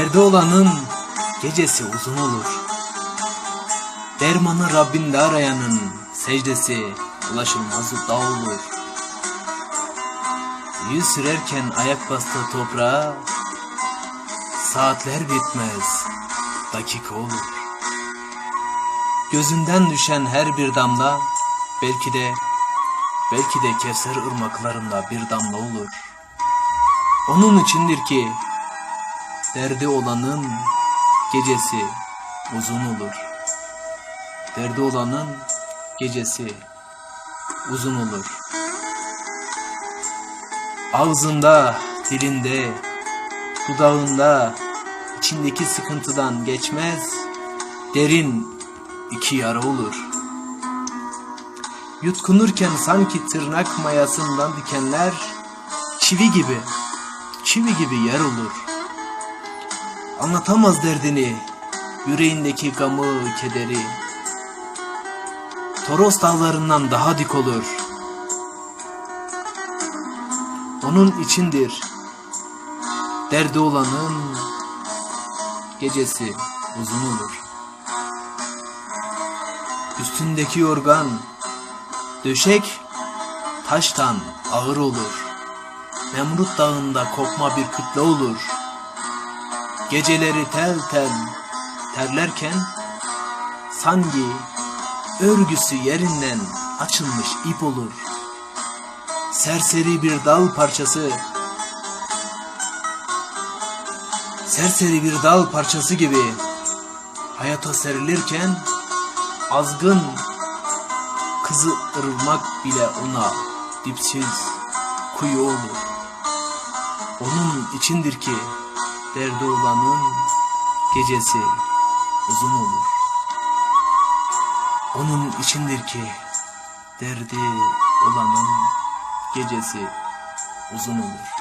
Derdi olanın gecesi uzun olur. Dermanı Rabbinde arayanın secdesi ulaşılmaz dağ olur. Yüz sürerken ayak bastığı toprağa saatler bitmez, dakika olur. Gözünden düşen her bir damla belki de belki de Kevser ırmaklarında bir damla olur. Onun içindir ki derdi olanın gecesi uzun olur. Derdi olanın gecesi uzun olur. Ağzında, dilinde, dudağında içindeki sıkıntıdan geçmez, derin iki yara olur. Yutkunurken sanki tırnak mayasından dikenler çivi gibi, çivi gibi yer olur. Anlatamaz derdini, yüreğindeki gamı, kederi. Toros dağlarından daha dik olur. Onun içindir. Derdi olanın gecesi uzun olur. Üstündeki yorgan, döşek taştan ağır olur. Nemrut dağında kopma bir kütle olur. Geceleri tel tel terlerken sanki örgüsü yerinden açılmış ip olur. Serseri bir dal parçası Serseri bir dal parçası gibi hayata serilirken azgın kızı ırmak bile ona dipsiz kuyu olur. Onun içindir ki derdi olanın gecesi uzun olur. Onun içindir ki derdi olanın gecesi uzun olur.